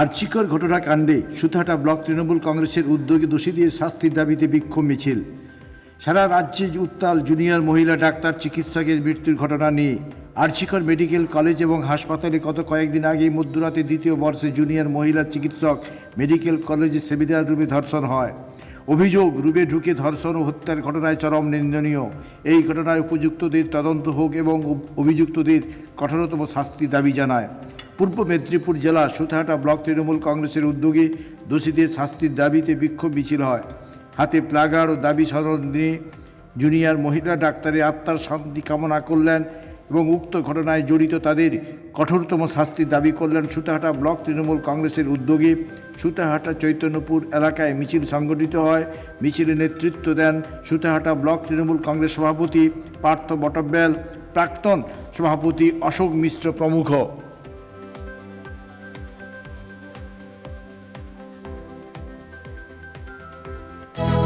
আর্চিকর ঘটনা কাণ্ডে সুতাহাটা ব্লক তৃণমূল কংগ্রেসের উদ্যোগে দোষীদের শাস্তির দাবিতে বিক্ষোভ মিছিল। সারা রাজ্যে উত্তাল জুনিয়র মহিলা ডাক্তার চিকিৎসকের মৃত্যুর ঘটনা নিয়ে আর্চিকর মেডিকেল কলেজ এবং হাসপাতালে গত কয়েকদিন আগেই মধ্যরাতে দ্বিতীয় বর্ষে জুনিয়র মহিলা চিকিৎসক মেডিকেল কলেজে সেমিনার রুমে ধর্ষণ হয়। অভিযোগ রুমে ঢুকে ধর্ষণ ও হত্যার ঘটনায় চরম নিন্দনীয়। এই ঘটনায় উপযুক্তদের তদন্ত হোক এবং অভিযুক্তদের কঠোরতম শাস্তি দাবি জানায়। পূর্ব মেদিনীপুর জেলা সুতাহাটা ব্লক তৃণমূল কংগ্রেসের উদ্যোগে দোষীদের শাস্তির দাবিতে বিক্ষোভ মিছিল হয়। হাতে প্লাগার ও দাবি সনদ নিয়ে জুনিয়র মহিলা ডাক্তারের আত্মার শান্তি কামনা করলেন এবং উক্ত ঘটনায় জড়িত তাদের কঠোরতম শাস্তির দাবি করলেন সুতাহাটা ব্লক তৃণমূল কংগ্রেসের উদ্যোগে সুতাহাটা চৈতন্যপুর এলাকায় মিছিল সংগঠিত হয়। মিছিলে নেতৃত্ব দেন সুতাহাটা ব্লক তৃণমূল কংগ্রেস সভাপতি পার্থ বটব্যাল, প্রাক্তন সভাপতি অশোক মিশ্র প্রমুখ।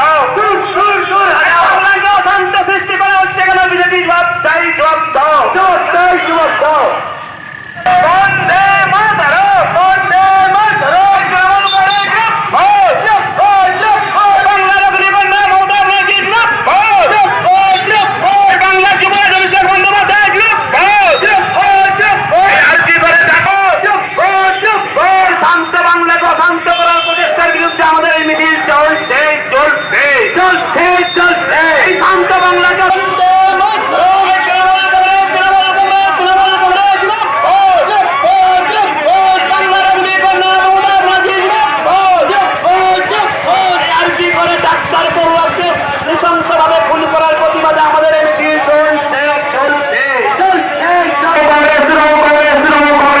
দূর দূর হাটাও দূর দূর দূর হাটাও বাংলাকে অশান্ত সৃষ্টি করা হচ্ছে কেন বিজেপি জবাব চাই জবাব দাও জবাব চাই জবাব দাও বন্দে মাতরম বন্দে মাতরম তৃণমূল কংগ্রেস জিন্দাবাদ জিন্দাবাদ জিন্দাবাদ বাংলার গরিবের নাম মমতা ব্যানার্জি জিন্দাবাদ জিন্দাবাদ জিন্দাবাদ বাংলার যুবরাজ অভিষেক বন্দ্যোপাধ্যায় জিন্দাবাদ জিন্দাবাদ জিন্দাবাদ এই আরজি করে দেখো জিন্দাবাদ জিন্দাবাদ শান্ত বাংলাকে অশান্ত করার প্রচেষ্টার বিরুদ্ধে আমাদের এই মিছিল চলছে চলছে চলছে চলছে এই শান্ত বাংলাকে বন্দে মাতরম তৃণমূল কংগ্রেস তৃণমূল কংগ্রেস তৃণমূল কংগ্রেস জিন্দাবাদ জিন্দাবাদ জিন্দাবাদ বাংলার গরিবের নাম মমতা ব্যানার্জি জিন্দাবাদ জিন্দাবাদ জিন্দাবাদ এই আরজি করে ডাক্তার পড়ুয়াকে নৃশংসভাবে খুন করার প্রতিবাদে আমাদের এই মিছিল চলছে চলছে চলছে কংগ্রেস তৃণমূল কংগ্রেস তৃণমূল কংগ্রেস